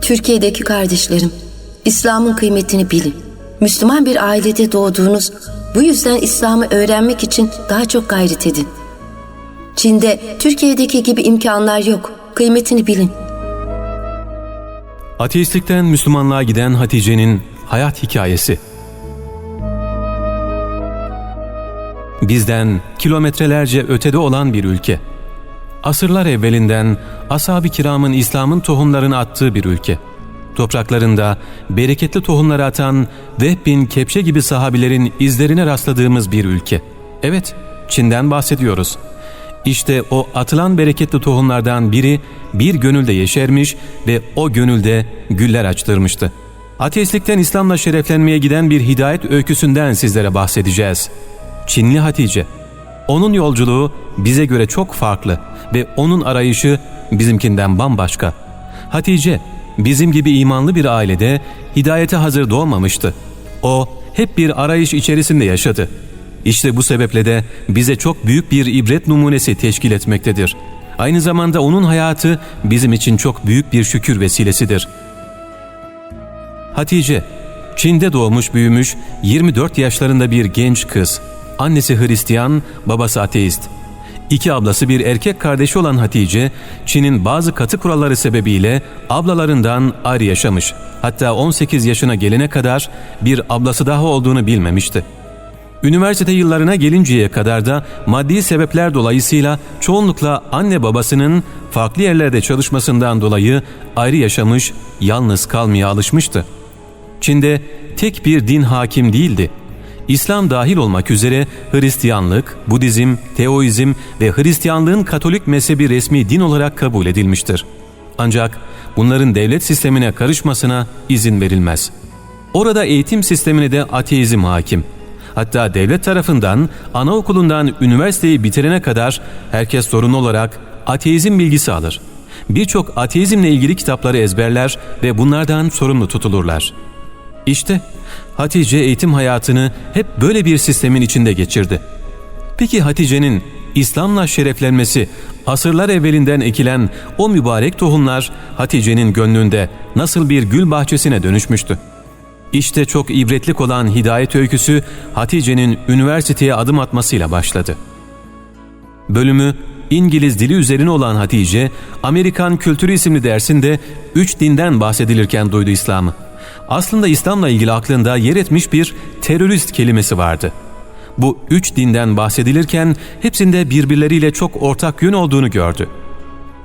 Türkiye'deki kardeşlerim, İslam'ın kıymetini bilin. Müslüman bir ailede doğduğunuz, bu yüzden İslam'ı öğrenmek için daha çok gayret edin. Çin'de Türkiye'deki gibi imkanlar yok. Kıymetini bilin. Ateistlikten Müslümanlığa giden Hatice'nin hayat hikayesi. Bizden kilometrelerce ötede olan bir ülke. Asırlar evvelinden ashab-ı kiramın İslam'ın tohumlarını attığı bir ülke. Topraklarında bereketli tohumları atan Vehb bin Kepçe gibi sahabilerin izlerine rastladığımız bir ülke. Evet, Çin'den bahsediyoruz. İşte o atılan bereketli tohumlardan biri bir gönülde yeşermiş ve o gönülde güller açtırmıştı. Ateistlikten İslam'la şereflenmeye giden bir hidayet öyküsünden sizlere bahsedeceğiz. Çinli Hatice. Onun yolculuğu bize göre çok farklı ve onun arayışı bizimkinden bambaşka. Hatice, bizim gibi imanlı bir ailede hidayete hazır doğmamıştı. O hep bir arayış içerisinde yaşadı. İşte bu sebeple de bize çok büyük bir ibret numunesi teşkil etmektedir. Aynı zamanda onun hayatı bizim için çok büyük bir şükür vesilesidir. Hatice, Çin'de doğmuş büyümüş 24 yaşlarında bir genç kız. Annesi Hristiyan, babası ateist. İki ablası bir erkek kardeşi olan Hatice, Çin'in bazı katı kuralları sebebiyle ablalarından ayrı yaşamış. Hatta 18 yaşına gelene kadar bir ablası daha olduğunu bilmemişti. Üniversite yıllarına gelinceye kadar da maddi sebepler dolayısıyla çoğunlukla anne babasının farklı yerlerde çalışmasından dolayı ayrı yaşamış, yalnız kalmaya alışmıştı. Çin'de tek bir din hakim değildi. İslam dahil olmak üzere Hristiyanlık, Budizm, Teoizm ve Hristiyanlığın Katolik mezhebi resmi din olarak kabul edilmiştir. Ancak bunların devlet sistemine karışmasına izin verilmez. Orada eğitim sistemine de ateizm hakim. Hatta devlet tarafından anaokulundan üniversiteyi bitirene kadar herkes sorun olarak ateizm bilgisi alır. Birçok ateizmle ilgili kitapları ezberler ve bunlardan sorumlu tutulurlar. İşte Hatice eğitim hayatını hep böyle bir sistemin içinde geçirdi. Peki Hatice'nin İslam'la şereflenmesi, asırlar evvelinden ekilen o mübarek tohumlar Hatice'nin gönlünde nasıl bir gül bahçesine dönüşmüştü? İşte çok ibretlik olan hidayet öyküsü Hatice'nin üniversiteye adım atmasıyla başladı. Bölümü İngiliz dili üzerine olan Hatice, Amerikan Kültürü isimli dersinde üç dinden bahsedilirken duydu İslam'ı. Aslında İslam'la ilgili aklında yer etmiş bir terörist kelimesi vardı. Bu üç dinden bahsedilirken hepsinde birbirleriyle çok ortak yön olduğunu gördü.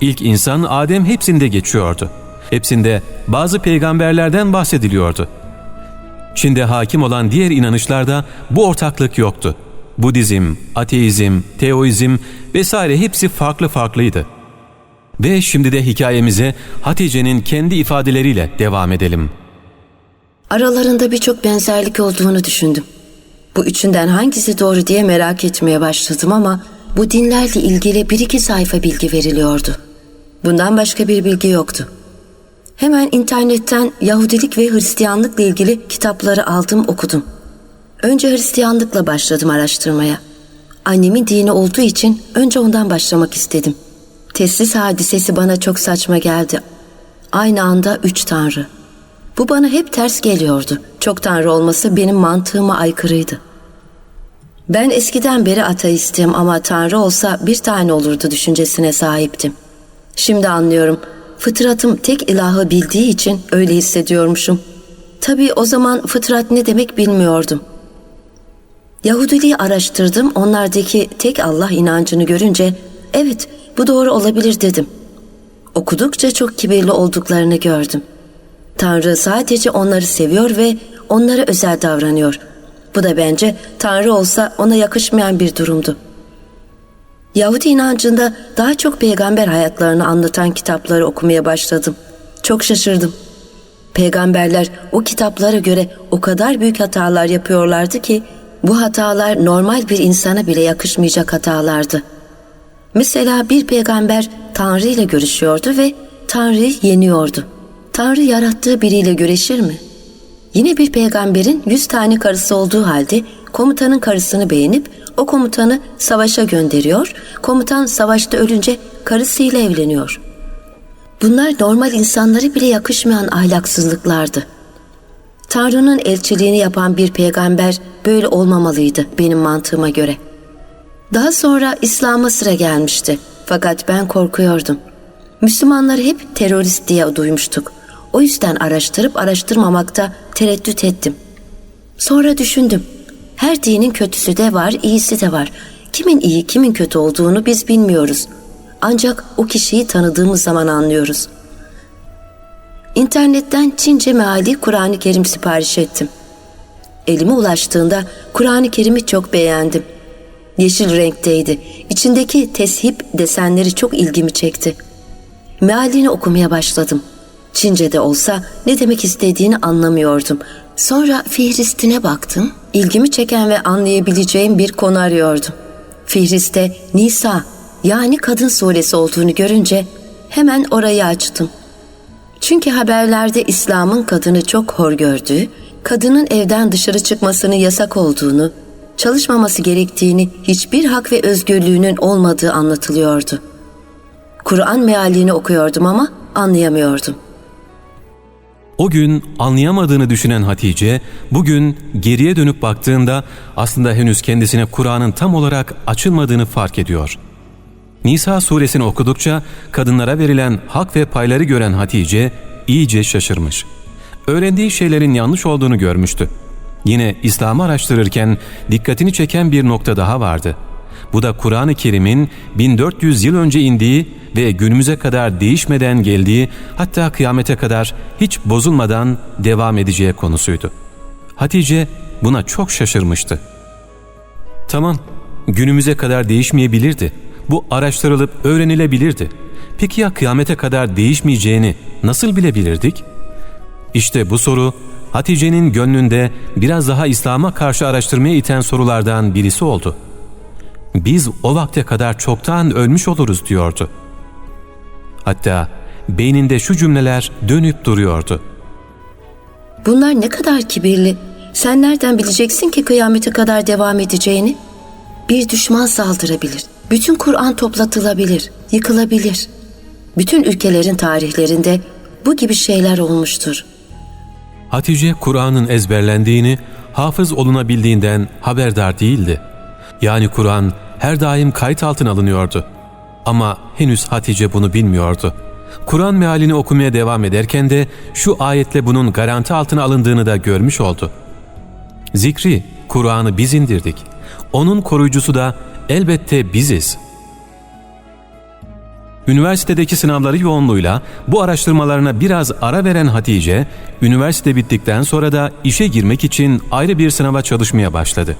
İlk insan Adem hepsinde geçiyordu. Hepsinde bazı peygamberlerden bahsediliyordu. Çin'de hakim olan diğer inanışlarda bu ortaklık yoktu. Budizm, ateizm, teoizm vesaire hepsi farklı farklıydı. Ve şimdi de hikayemize Hatice'nin kendi ifadeleriyle devam edelim. Aralarında birçok benzerlik olduğunu düşündüm. Bu üçünden hangisi doğru diye merak etmeye başladım ama bu dinlerle ilgili bir iki sayfa bilgi veriliyordu. Bundan başka bir bilgi yoktu. Hemen internetten Yahudilik ve Hristiyanlıkla ilgili kitapları aldım okudum. Önce Hristiyanlıkla başladım araştırmaya. Annemin dini olduğu için önce ondan başlamak istedim. Teslis hadisesi bana çok saçma geldi. Aynı anda üç tanrı. Bu bana hep ters geliyordu. Çok tanrı olması benim mantığıma aykırıydı. Ben eskiden beri ateistim ama tanrı olsa bir tane olurdu düşüncesine sahiptim. Şimdi anlıyorum. Fıtratım tek ilahı bildiği için öyle hissediyormuşum. Tabii o zaman fıtrat ne demek bilmiyordum. Yahudiliği araştırdım. Onlardaki tek Allah inancını görünce evet bu doğru olabilir dedim. Okudukça çok kibirli olduklarını gördüm. Tanrı sadece onları seviyor ve onlara özel davranıyor. Bu da bence Tanrı olsa ona yakışmayan bir durumdu. Yahudi inancında daha çok peygamber hayatlarını anlatan kitapları okumaya başladım. Çok şaşırdım. Peygamberler o kitaplara göre o kadar büyük hatalar yapıyorlardı ki bu hatalar normal bir insana bile yakışmayacak hatalardı. Mesela bir peygamber Tanrı ile görüşüyordu ve Tanrı'yı yeniyordu. Tanrı yarattığı biriyle güreşir mi? Yine bir peygamberin yüz tane karısı olduğu halde komutanın karısını beğenip o komutanı savaşa gönderiyor, komutan savaşta ölünce karısıyla evleniyor. Bunlar normal insanlara bile yakışmayan ahlaksızlıklardı. Tanrı'nın elçiliğini yapan bir peygamber böyle olmamalıydı benim mantığıma göre. Daha sonra İslam'a sıra gelmişti. Fakat ben korkuyordum. Müslümanları hep terörist diye duymuştuk. O yüzden araştırıp araştırmamakta tereddüt ettim. Sonra düşündüm. Her dinin kötüsü de var, iyisi de var. Kimin iyi, kimin kötü olduğunu biz bilmiyoruz. Ancak o kişiyi tanıdığımız zaman anlıyoruz. İnternetten Çince meali Kur'an-ı Kerim sipariş ettim. Elime ulaştığında Kur'an-ı Kerim'i çok beğendim. Yeşil renkteydi. İçindeki teship desenleri çok ilgimi çekti. Mealini okumaya başladım. Çince'de olsa ne demek istediğini anlamıyordum. Sonra Fihrist'ine baktım. İlgimi çeken ve anlayabileceğim bir konu arıyordum. Fihrist'te Nisa yani kadın suresi olduğunu görünce hemen orayı açtım. Çünkü haberlerde İslam'ın kadını çok hor gördüğü, kadının evden dışarı çıkmasının yasak olduğunu, çalışmaması gerektiğini, hiçbir hak ve özgürlüğünün olmadığı anlatılıyordu. Kur'an mealini okuyordum ama anlayamıyordum. O gün anlayamadığını düşünen Hatice, bugün geriye dönüp baktığında aslında henüz kendisine Kur'an'ın tam olarak açılmadığını fark ediyor. Nisa suresini okudukça kadınlara verilen hak ve payları gören Hatice iyice şaşırmış. Öğrendiği şeylerin yanlış olduğunu görmüştü. Yine İslam'ı araştırırken dikkatini çeken bir nokta daha vardı. Bu da Kur'an-ı Kerim'in 1400 yıl önce indiği ve günümüze kadar değişmeden geldiği hatta kıyamete kadar hiç bozulmadan devam edeceği konusuydu. Hatice buna çok şaşırmıştı. Tamam, günümüze kadar değişmeyebilirdi. Bu araştırılıp öğrenilebilirdi. Peki ya kıyamete kadar değişmeyeceğini nasıl bilebilirdik? İşte bu soru Hatice'nin gönlünde biraz daha İslam'a karşı araştırmaya iten sorulardan birisi oldu. Biz o vakte kadar çoktan ölmüş oluruz diyordu. Hatta beyninde şu cümleler dönüp duruyordu. Bunlar ne kadar kibirli. Sen nereden bileceksin ki kıyamete kadar devam edeceğini? Bir düşman saldırabilir. Bütün Kur'an toplatılabilir, yıkılabilir. Bütün ülkelerin tarihlerinde bu gibi şeyler olmuştur. Hatice Kur'an'ın ezberlendiğini, hafız olunabildiğinden haberdar değildi. Yani Kur'an her daim kayıt altına alınıyordu. Ama henüz Hatice bunu bilmiyordu. Kur'an mealini okumaya devam ederken de şu ayetle bunun garanti altına alındığını da görmüş oldu. Zikri, Kur'an'ı biz indirdik. Onun koruyucusu da elbette biziz. Üniversitedeki sınavları yoğunluğuyla bu araştırmalarına biraz ara veren Hatice, üniversite bittikten sonra da işe girmek için ayrı bir sınava çalışmaya başladı.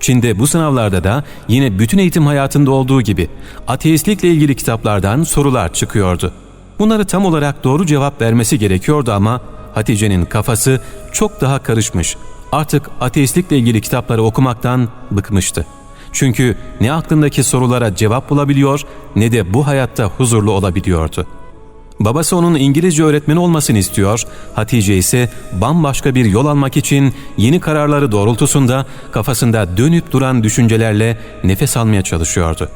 Çin'de bu sınavlarda da yine bütün eğitim hayatında olduğu gibi ateistlikle ilgili kitaplardan sorular çıkıyordu. Bunları tam olarak doğru cevap vermesi gerekiyordu ama Hatice'nin kafası çok daha karışmış. Artık ateistlikle ilgili kitapları okumaktan bıkmıştı. Çünkü ne aklındaki sorulara cevap bulabiliyor ne de bu hayatta huzurlu olabiliyordu. Babası onun İngilizce öğretmeni olmasını istiyor, Hatice ise bambaşka bir yol almak için yeni kararları doğrultusunda kafasında dönüp duran düşüncelerle nefes almaya çalışıyordu.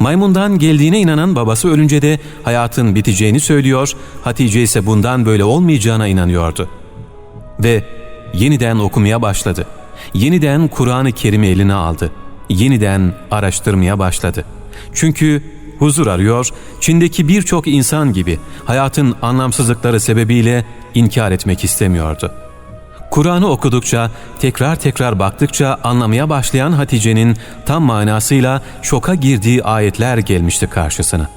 Maymundan geldiğine inanan babası ölünce de hayatın biteceğini söylüyor, Hatice ise bundan böyle olmayacağına inanıyordu. Ve yeniden okumaya başladı. Yeniden Kur'an-ı Kerim'i eline aldı. Yeniden araştırmaya başladı. Çünkü huzur arıyor, Çin'deki birçok insan gibi hayatın anlamsızlıkları sebebiyle inkar etmek istemiyordu. Kur'an'ı okudukça, tekrar tekrar baktıkça anlamaya başlayan Hatice'nin tam manasıyla şoka girdiği ayetler gelmişti karşısına.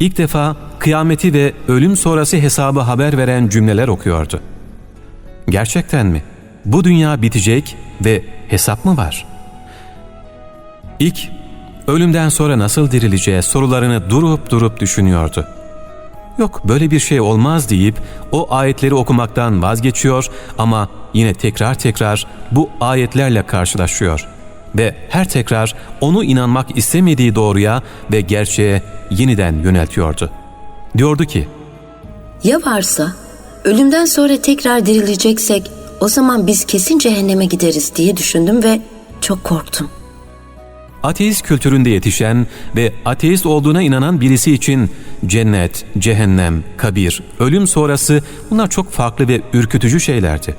İlk defa kıyameti ve ölüm sonrası hesabı haber veren cümleler okuyordu. Gerçekten mi? Bu dünya bitecek ve hesap mı var? İlk, ölümden sonra nasıl dirileceği sorularını durup durup düşünüyordu. Yok böyle bir şey olmaz deyip o ayetleri okumaktan vazgeçiyor ama yine tekrar tekrar bu ayetlerle karşılaşıyor. Ve her tekrar onu inanmak istemediği doğruya ve gerçeğe yeniden yöneltiyordu. Diyordu ki, Ya varsa ölümden sonra tekrar dirileceksek o zaman biz kesin cehenneme gideriz diye düşündüm ve çok korktum. Ateist kültüründe yetişen ve ateist olduğuna inanan birisi için cennet, cehennem, kabir, ölüm sonrası bunlar çok farklı ve ürkütücü şeylerdi.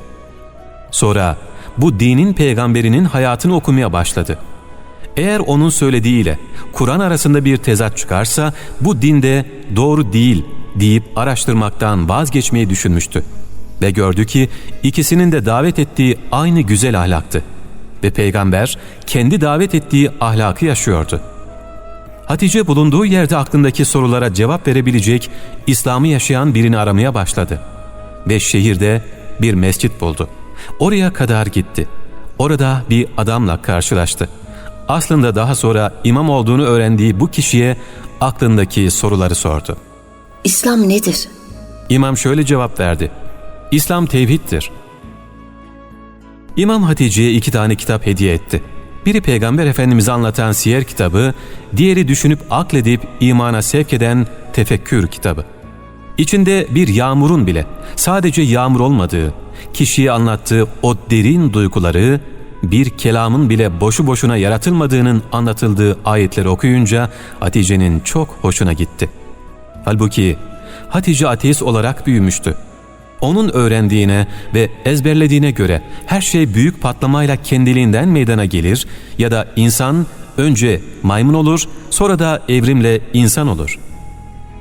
Sonra bu dinin peygamberinin hayatını okumaya başladı. Eğer onun söylediğiyle Kur'an arasında bir tezat çıkarsa bu dinde doğru değil deyip araştırmaktan vazgeçmeyi düşünmüştü. Ve gördü ki ikisinin de davet ettiği aynı güzel ahlaktı. Ve peygamber kendi davet ettiği ahlakı yaşıyordu. Hatice bulunduğu yerde aklındaki sorulara cevap verebilecek İslam'ı yaşayan birini aramaya başladı. Ve şehirde bir mescit buldu. Oraya kadar gitti. Orada bir adamla karşılaştı. Aslında daha sonra imam olduğunu öğrendiği bu kişiye aklındaki soruları sordu. İslam nedir? İmam şöyle cevap verdi. İslam tevhiddir. İmam Hatice'ye iki tane kitap hediye etti. Biri Peygamber Efendimiz'i anlatan siyer kitabı, diğeri düşünüp akledip imana sevk eden tefekkür kitabı. İçinde bir yağmurun bile sadece yağmur olmadığı, kişiye anlattığı o derin duyguları, bir kelamın bile boşu boşuna yaratılmadığının anlatıldığı ayetleri okuyunca Hatice'nin çok hoşuna gitti. Halbuki Hatice ateist olarak büyümüştü. Onun öğrendiğine ve ezberlediğine göre her şey büyük patlamayla kendiliğinden meydana gelir ya da insan önce maymun olur sonra da evrimle insan olur.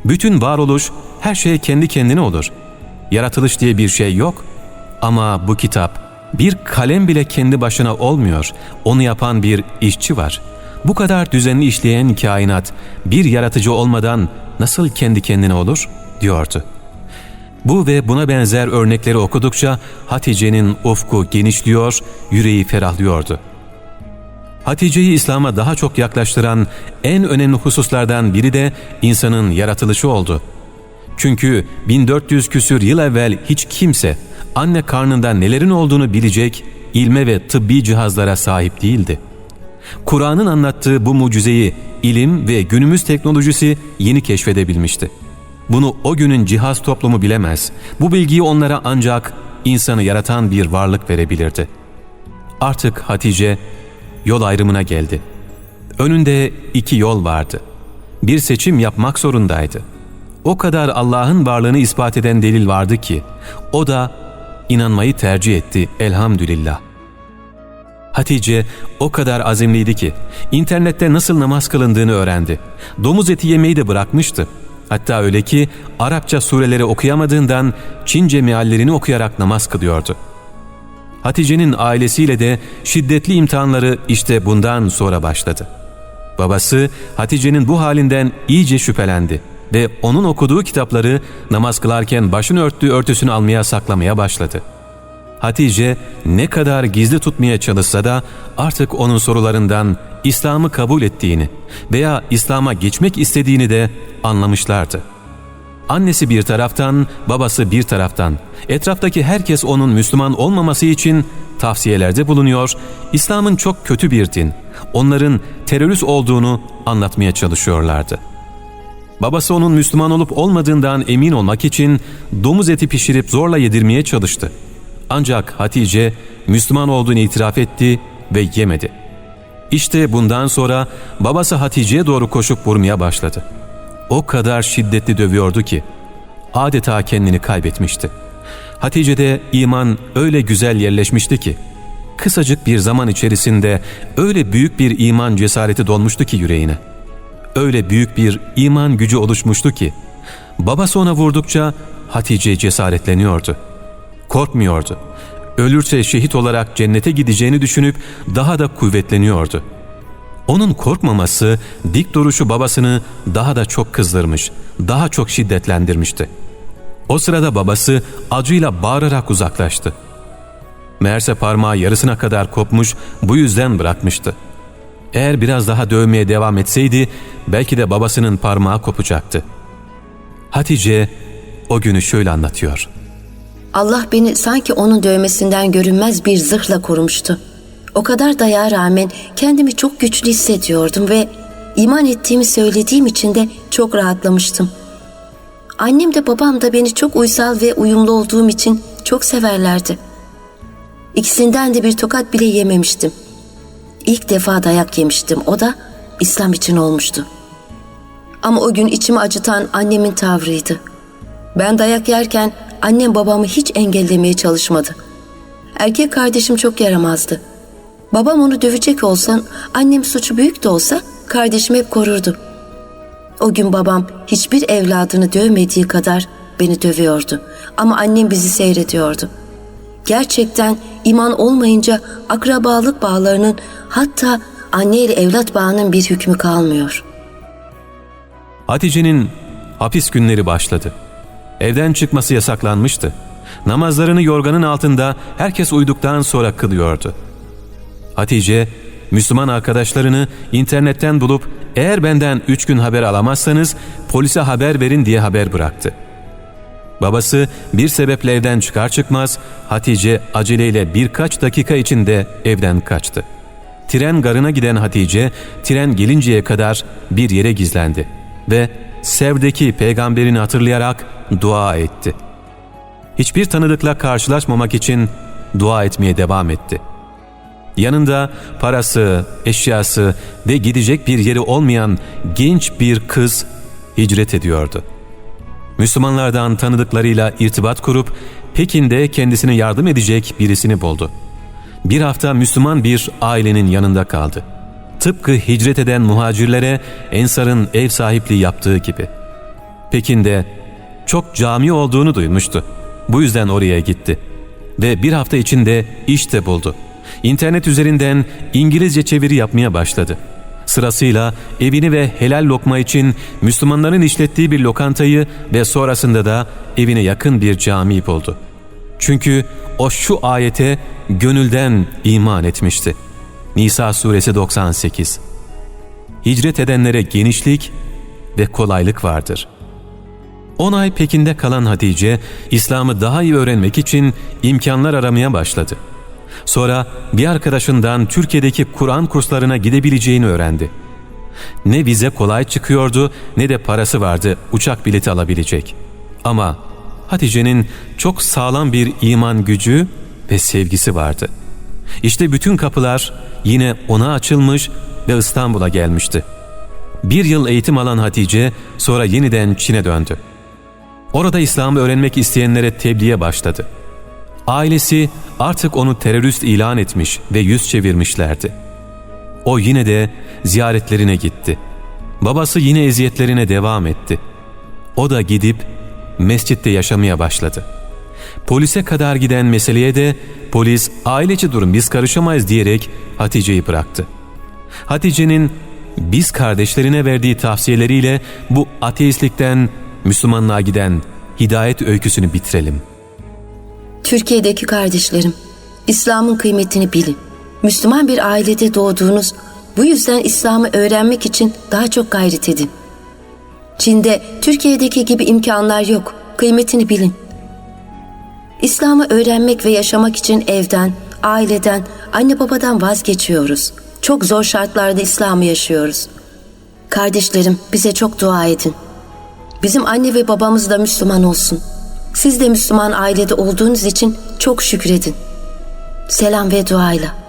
Bütün varoluş her şey kendi kendine olur. Yaratılış diye bir şey yok ama bu kitap bir kalem bile kendi başına olmuyor. Onu yapan bir işçi var. Bu kadar düzenli işleyen kainat bir yaratıcı olmadan nasıl kendi kendine olur diyordu. Bu ve buna benzer örnekleri okudukça Hatice'nin ufku genişliyor, yüreği ferahlıyordu. Hatice'yi İslam'a daha çok yaklaştıran en önemli hususlardan biri de insanın yaratılışı oldu. Çünkü 1400 küsür yıl evvel hiç kimse anne karnında nelerin olduğunu bilecek ilme ve tıbbi cihazlara sahip değildi. Kur'an'ın anlattığı bu mucizeyi ilim ve günümüz teknolojisi yeni keşfedebilmişti. Bunu o günün cihaz toplumu bilemez. Bu bilgiyi onlara ancak insanı yaratan bir varlık verebilirdi. Artık Hatice yol ayrımına geldi. Önünde iki yol vardı. Bir seçim yapmak zorundaydı. O kadar Allah'ın varlığını ispat eden delil vardı ki o da inanmayı tercih etti elhamdülillah. Hatice o kadar azimliydi ki internette nasıl namaz kılındığını öğrendi. Domuz eti yemeyi de bırakmıştı. Hatta öyle ki Arapça sureleri okuyamadığından Çince meallerini okuyarak namaz kılıyordu. Hatice'nin ailesiyle de şiddetli imtihanları işte bundan sonra başladı. Babası Hatice'nin bu halinden iyice şüphelendi ve onun okuduğu kitapları namaz kılarken başını örttüğü örtüsünü almaya saklamaya başladı. Hatice ne kadar gizli tutmaya çalışsa da artık onun sorularından İslam'ı kabul ettiğini veya İslam'a geçmek istediğini de anlamışlardı. Annesi bir taraftan, babası bir taraftan, etraftaki herkes onun Müslüman olmaması için tavsiyelerde bulunuyor, İslam'ın çok kötü bir din, onların terörist olduğunu anlatmaya çalışıyorlardı. Babası onun Müslüman olup olmadığından emin olmak için domuz eti pişirip zorla yedirmeye çalıştı. Ancak Hatice Müslüman olduğunu itiraf etti ve yemedi. İşte bundan sonra babası Hatice'ye doğru koşup vurmaya başladı. O kadar şiddetli dövüyordu ki adeta kendini kaybetmişti. Hatice'de iman öyle güzel yerleşmişti ki kısacık bir zaman içerisinde öyle büyük bir iman cesareti dolmuştu ki yüreğine. Öyle büyük bir iman gücü oluşmuştu ki babası ona vurdukça Hatice cesaretleniyordu. Korkmuyordu. Ölürse şehit olarak cennete gideceğini düşünüp daha da kuvvetleniyordu. Onun korkmaması dik duruşu babasını daha da çok kızdırmış, daha çok şiddetlendirmişti. O sırada babası acıyla bağırarak uzaklaştı. Meğerse parmağı yarısına kadar kopmuş, bu yüzden bırakmıştı. Eğer biraz daha dövmeye devam etseydi belki de babasının parmağı kopacaktı. Hatice o günü şöyle anlatıyor. Allah beni sanki onun dövmesinden görünmez bir zırhla korumuştu. O kadar dayağa rağmen kendimi çok güçlü hissediyordum ve iman ettiğimi söylediğim için de çok rahatlamıştım. Annem de babam da beni çok uysal ve uyumlu olduğum için çok severlerdi. İkisinden de bir tokat bile yememiştim. ilk defa dayak yemiştim. O da İslam için olmuştu. Ama o gün içimi acıtan annemin tavrıydı. Ben dayak yerken annem babamı hiç engellemeye çalışmadı. Erkek kardeşim çok yaramazdı. Babam onu dövecek olsa, annem suçu büyük de olsa kardeşim hep korurdu. O gün babam hiçbir evladını dövmediği kadar beni dövüyordu. Ama annem bizi seyrediyordu. Gerçekten iman olmayınca akrabalık bağlarının hatta anne ile evlat bağının bir hükmü kalmıyor. Hatice'nin hapis günleri başladı. Evden çıkması yasaklanmıştı. Namazlarını yorganın altında herkes uyuduktan sonra kılıyordu. Hatice, Müslüman arkadaşlarını internetten bulup eğer benden üç gün haber alamazsanız polise haber verin diye haber bıraktı. Babası bir sebeple evden çıkar çıkmaz Hatice aceleyle birkaç dakika içinde evden kaçtı. Tren garına giden Hatice tren gelinceye kadar bir yere gizlendi ve Sev'deki peygamberini hatırlayarak dua etti. Hiçbir tanıdıkla karşılaşmamak için dua etmeye devam etti. Yanında parası, eşyası ve gidecek bir yeri olmayan genç bir kız hicret ediyordu. Müslümanlardan tanıdıklarıyla irtibat kurup Pekin'de kendisine yardım edecek birisini buldu. Bir hafta Müslüman bir ailenin yanında kaldı. Tıpkı hicret eden muhacirlere Ensar'ın ev sahipliği yaptığı gibi. Pekin'de çok cami olduğunu duymuştu. Bu yüzden oraya gitti. Ve bir hafta içinde iş de buldu. İnternet üzerinden İngilizce çeviri yapmaya başladı. Sırasıyla evini ve helal lokma için Müslümanların işlettiği bir lokantayı ve sonrasında da evine yakın bir cami buldu. Çünkü o şu ayete gönülden iman etmişti. Nisa suresi 98 Hicret edenlere genişlik ve kolaylık vardır. 10 ay Pekin'de kalan Hatice, İslam'ı daha iyi öğrenmek için imkanlar aramaya başladı. Sonra bir arkadaşından Türkiye'deki Kur'an kurslarına gidebileceğini öğrendi. Ne vize kolay çıkıyordu ne de parası vardı uçak bileti alabilecek. Ama Hatice'nin çok sağlam bir iman gücü ve sevgisi vardı. İşte bütün kapılar yine ona açılmış ve İstanbul'a gelmişti. Bir yıl eğitim alan Hatice sonra yeniden Çin'e döndü. Orada İslam'ı öğrenmek isteyenlere tebliğe başladı. Ailesi artık onu terörist ilan etmiş ve yüz çevirmişlerdi. O yine de ziyaretlerine gitti. Babası yine eziyetlerine devam etti. O da gidip mescitte yaşamaya başladı. Polise kadar giden meseleye de polis aileci durum biz karışamayız diyerek Hatice'yi bıraktı. Hatice'nin biz kardeşlerine verdiği tavsiyeleriyle bu ateistlikten Müslümanlığa giden hidayet öyküsünü bitirelim. Türkiye'deki kardeşlerim, İslam'ın kıymetini bilin. Müslüman bir ailede doğduğunuz, bu yüzden İslam'ı öğrenmek için daha çok gayret edin. Çin'de Türkiye'deki gibi imkanlar yok. Kıymetini bilin. İslam'ı öğrenmek ve yaşamak için evden, aileden, anne babadan vazgeçiyoruz. Çok zor şartlarda İslam'ı yaşıyoruz. Kardeşlerim bize çok dua edin. Bizim anne ve babamız da Müslüman olsun. Siz de Müslüman ailede olduğunuz için çok şükredin. Selam ve duayla.